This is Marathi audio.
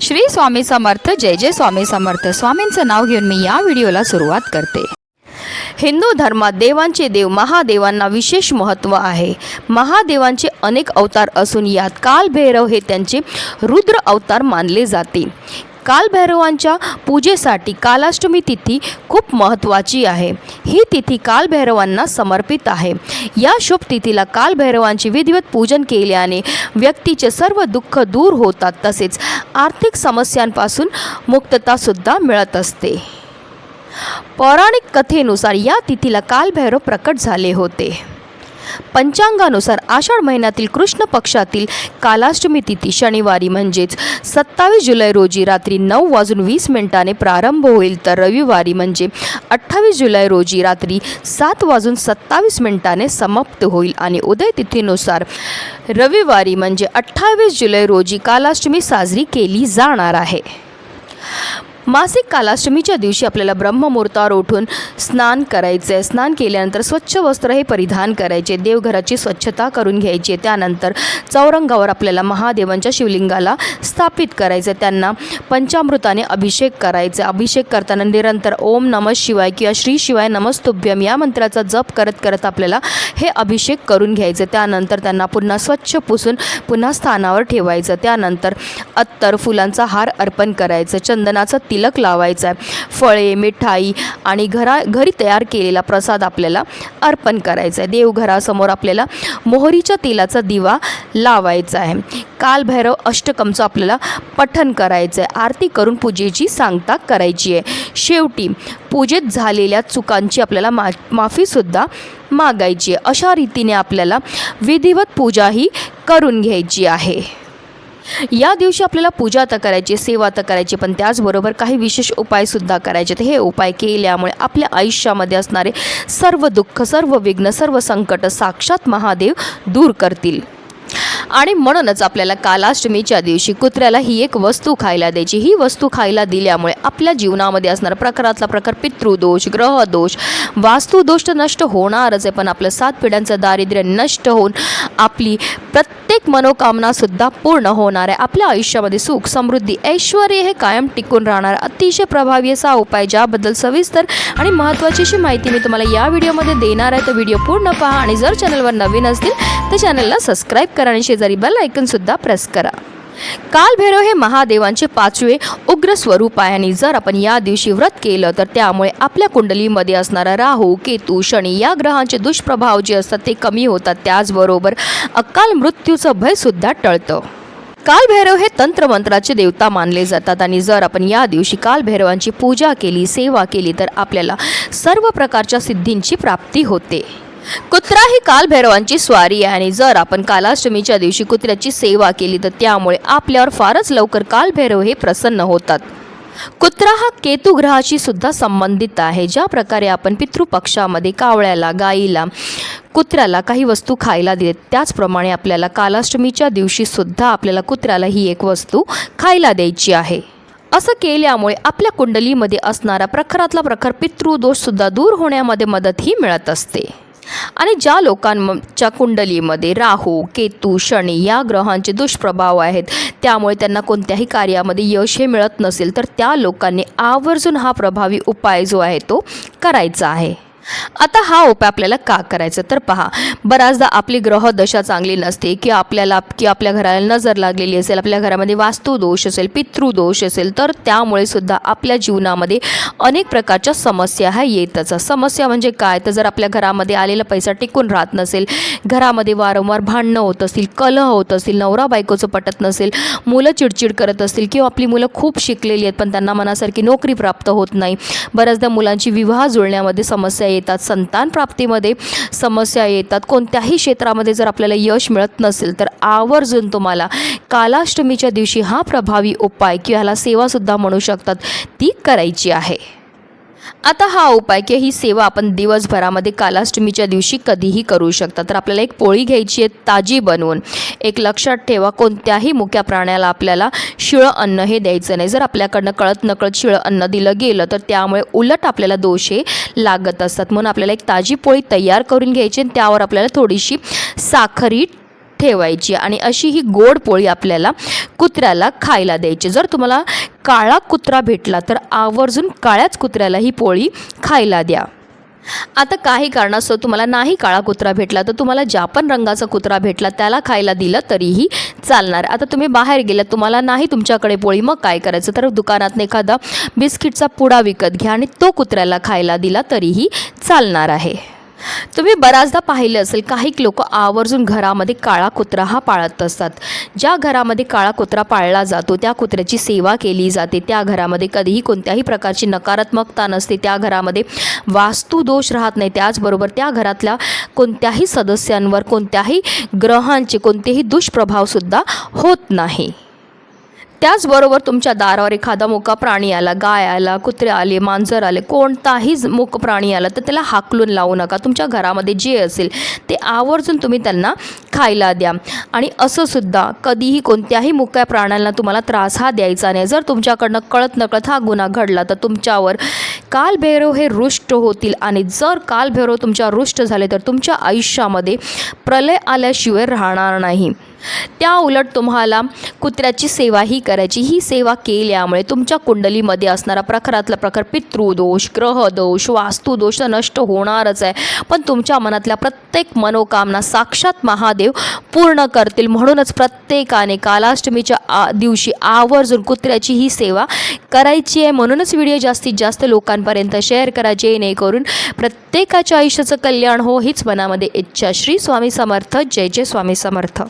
श्री स्वामी समर्थ जय जय स्वामी समर्थ. स्वामींचं नाव घेऊन मी या व्हिडिओला सुरुवात करते. हिंदू धर्मात देवांचे देव महादेवांना विशेष महत्त्व आहे. महादेवांचे अनेक अवतार असून यात कालभैरव हे त्यांचे रुद्र अवतार मानले जाते. कालभैरवांच्या पूजेसाठी कालाष्टमी तिथी खूप महत्त्वाची आहे. ही तिथी कालभैरवांना समर्पित आहे. या शुभ तिथीला कालभैरवांची विधिवत पूजन केल्याने व्यक्तीचे सर्व दुःख दूर होतात तसेच आर्थिक समस्यांपासून मुक्ततासुद्धा मिळत असते. पौराणिक कथेनुसार या तिथीला कालभैरव प्रकट झाले होते. पंचांगानुसार आषाढ महिन्यातील कृष्ण पक्षातील कालाष्टमी तिथी शनिवारी म्हणजेच सत्तावीस जुलै रोजी रात्री नऊ वाजून वीस मिनिटाने प्रारंभ होईल. तर रविवारी म्हणजे अठ्ठावीस जुलै रोजी रात्री सात वाजून सत्तावीस मिनिटाने समाप्त होईल आणि उदय तिथीनुसार रविवारी म्हणजे अठ्ठावीस जुलै रोजी कालाष्टमी साजरी केली जाणार आहे. मासिक कालाष्टमीच्या दिवशी आपल्याला ब्रह्ममुहूर्तावर उठून स्नान करायचे आहे स्नान केल्यानंतर स्वच्छ वस्त्र हे परिधान करायचे. देवघराची स्वच्छता करून घ्यायची. आहे. त्यानंतर चौरंगावर आपल्याला महादेवांच्या शिवलिंगाला स्थापित करायचं. आहे. त्यांना पंचामृताने अभिषेक करायचे. अभिषेक करताना निरंतर ओम नमः शिवाय किंवा श्री शिवाय नमस्तुभ्यम या मंत्राचा जप करत करत आपल्याला हे अभिषेक करून घ्यायचं. त्यानंतर त्यांना पुन्हा स्वच्छ पुसून पुन्हा स्थानावर ठेवायचं. त्यानंतर अत्तर फुलांचा हार अर्पण करायचं. चंदनाचा तिलक लावायचा आहे फळे मिठाई आणि घरा घरी तयार केलेला प्रसाद आपल्याला अर्पण करायचा आहे देवघरासमोर आपल्याला मोहरीच्या तेलाचा दिवा लावायचा आहे कालभैरव अष्टकमचं आपल्याला पठण करायचं आहे आरती करून पूजेची सांगता करायची आहे शेवटी पूजेत झालेल्या चुकांची आपल्याला मा माफीसुद्धा मागायची आहे अशा रीतीने आपल्याला विधिवत पूजाही करून घ्यायची आहे. या दिवशी आपल्याला पूजा तर करायची सेवा तर करायची पण त्याचबरोबर काही विशेष उपायसुद्धा करायचे. तर हे उपाय केल्यामुळे आपल्या आयुष्यामध्ये असणारे सर्व दुःख सर्व विघ्न सर्व संकट साक्षात महादेव दूर करतील. आणि म्हणूनच आपल्याला कालाष्टमीच्या दिवशी कुत्र्याला ही एक वस्तू खायला द्यायची. ही वस्तू खायला दिल्यामुळे आपल्या जीवनामध्ये असणारा प्रकारातला प्रकार पितृदोष ग्रहदोष वास्तुदोष नष्ट होणारच आहे पण आपलं सात पिढ्यांचं दारिद्र्य नष्ट होऊन आपली प्रत्येक मनोकामनासुद्धा पूर्ण होणार आहे. आपल्या आयुष्यामध्ये सुख समृद्धी ऐश्वर हे कायम टिकून राहणार. अतिशय प्रभावी असा उपाय ज्याबद्दल सविस्तर आणि महत्त्वाची अशी माहिती मी तुम्हाला या व्हिडिओमध्ये देणार आहे. तर व्हिडिओ पूर्ण पहा आणि जर चॅनलवर नवीन असतील तर चॅनलला सबस्क्राईब करा आणि शेजारी बेल ऐकनसुद्धा प्रेस करा. कालभैरव हे महादेवांचे पाचवे उग्र स्वरूप आहे. आणि जर आपण या दिवशी व्रत केलं तर त्यामुळे आपल्या कुंडलीमध्ये असणारा राहू केतू शनी या ग्रहांचे दुष्प्रभाव जे असतात ते कमी होतात. त्याचबरोबर अकाल मृत्यूचं भयसुद्धा टळतं. कालभैरव हे तंत्रमंत्राचे देवता मानले जातात. आणि जर आपण या दिवशी कालभैरवांची पूजा केली सेवा केली तर आपल्याला सर्व प्रकारच्या सिद्धींची प्राप्ती होते. कुत्रा ही कालभैरवांची स्वारी आहे आणि जर आपण कालाष्टमीच्या दिवशी कुत्र्याची सेवा केली तर त्यामुळे आपल्यावर फारच लवकर कालभैरव हे प्रसन्न होतात. कुत्रा हा केतू ग्रहाशी सुद्धा संबंधित आहे. ज्या प्रकारे आपण पितृपक्षामध्ये कावळ्याला गाईला कुत्र्याला काही वस्तू खायला देत त्याचप्रमाणे आपल्याला कालाष्टमीच्या दिवशी सुद्धा आपल्याला कुत्र्याला ही एक वस्तू खायला द्यायची आहे. असं केल्यामुळे आपल्या कुंडलीमध्ये असणारा प्रखरातला प्रखर पितृदोषसुद्धा दूर होण्यामध्ये मदतही मिळत असते. आणि ज्या लोकांच्या कुंडलीमध्ये राहू केतू शनी या ग्रहांचे दुष्प्रभाव आहेत त्यामुळे त्यांना कोणत्याही कार्यामध्ये यश हे मिळत नसेल तर त्या लोकांनी आवर्जून हा प्रभावी उपाय जो आहे तो करायचा आहे. आता हा उपाय आपल्याला का करायचा? तर पहा बऱ्याचदा आपली ग्रह दशा चांगली नसते की आपल्याला की आपल्या घराला नजर लागलेली असेल आपल्या घरामध्ये वास्तुदोष असेल पितृदोष असेल तर त्यामुळे सुद्धा आपल्या जीवनामध्ये अनेक प्रकारच्या समस्या ह्या येतच. समस्या म्हणजे काय? तर जर आपल्या घरामध्ये आलेला पैसा टिकून राहत नसेल घरामध्ये वारंवार भांडणं होत असतील कलह होत असतील नवरा बायकोचं पटत नसेल मुलं चिडचिड करत असतील किंवा आपली मुलं खूप शिकलेली आहेत पण त्यांना मनासारखी नोकरी प्राप्त होत नाही बऱ्याचदा मुलांची विवाह जुळण्यामध्ये समस्या येतात संतान प्राप्तीमध्ये समस्या येतात. कोणत्याही क्षेत्रामध्ये जर आपल्याला यश मिळत नसेल तर आवर्जून तुम्हाला कालाष्टमीच्या दिवशी हा प्रभावी उपाय किंवा ह्याला सेवासुद्धा म्हणू शकतात. ती करायची आहे. आता हा उपाय की ही सेवा आपण दिवसभरामध्ये कालाष्टमीच्या दिवशी कधीही करू शकता. तर आपल्याला एक पोळी घ्यायची आहे ताजी बनवून. एक लक्षात ठेवा कोणत्याही मुक्या प्राण्याला आपल्याला शिळं अन्न हे द्यायचं नाही. जर आपल्याकडनं कळत नकळत शिळं अन्न दिलं गेलं तर त्यामुळे उलट आपल्याला दोष हे लागत असतात. म्हणून आपल्याला एक ताजी पोळी तयार करून घ्यायची आणि त्यावर आपल्याला थोडीशी साखरी ठेवायची. आणि अशी ही गोड पोळी आपल्याला कुत्र्याला खायला द्यायची. जर तुम्हाला काळा कुत्रा भेटला तर आवर्जून काळ्याच कुत्र्याला ही पोळी खायला द्या. आता काही कारणास्तव तुम्हाला नाही काळा कुत्रा भेटला तर तुम्हाला ज्या पण रंगाचा कुत्रा भेटला त्याला खायला दिलं तरीही चालणार. आता तुम्ही बाहेर गेलात तुम्हाला नाही तुमच्याकडे पोळी मग काय करायचं? तर दुकानात एखादा बिस्किटचा पुडा विकत घ्या आणि तो कुत्र्याला खायला दिला तरीही चालणार आहे. तुम्ही बऱ्याचदा पाहिलं असेल काही लोक आवर्जून घरामध्ये काळा कुत्रा हा पाळत असतात. ज्या घरामध्ये काळा कुत्रा पाळला जातो त्या कुत्र्याची सेवा केली जाते. त्या घरामध्ये कधीही कोणत्याही प्रकारची नकारात्मकता नसते. त्या घरामध्ये वास्तुदोष राहत नाही. त्याचबरोबर त्या घरातल्या कोणत्याही सदस्यांवर कोणत्याही ग्रहांचे कोणतेही दुष्प्रभावसुद्धा होत नाही. त्याचबरोबर तुमच्या दारावर एखादा मुका प्राणी आला गाय आला कुत्रे आले मांजर आले कोणताही मुक मूक प्राणी आला तर त्याला हाकलून लावू नका. तुमच्या घरामध्ये जे असेल ते आवर्जून तुम्ही त्यांना खायला द्या. आणि असं सुद्धा कधीही कोणत्याही मुक्या प्राण्यांना तुम्हाला त्रास हा द्यायचा नाही. जर तुमच्याकडनं कळत नकळत हा गुन्हा घडला तर तुमच्यावर कालभैरव हे रुष्ट होतील. आणि जर कालभैरव तुमच्या रुष्ट झाले तर तुमच्या आयुष्यामध्ये प्रलय आल्याशिवाय राहणार नाही. त्या उलट तुम्हाला कुत्र्याची सेवाही करायची. ही सेवा केल्यामुळे तुमच्या कुंडलीमध्ये असणारा प्रखरातला प्रखर पितृदोष ग्रहदोष वास्तुदोष नष्ट होणारच आहे. पण तुमच्या मनातल्या प्रत्येक मनोकामना साक्षात महादेव पूर्ण करतील. म्हणूनच प्रत्येकाने कालाष्टमीच्या आ दिवशी आवर्जून कुत्र्याची ही सेवा करायची आहे. म्हणूनच व्हिडिओ जास्तीत जास्त लोकांपर्यंत शेअर करा. जेणेकरून प्रत्येकाच्या आयुष्याचं कल्याण हो हीच मनामध्ये इच्छा. श्री स्वामी समर्थ. जय जय स्वामी समर्थ.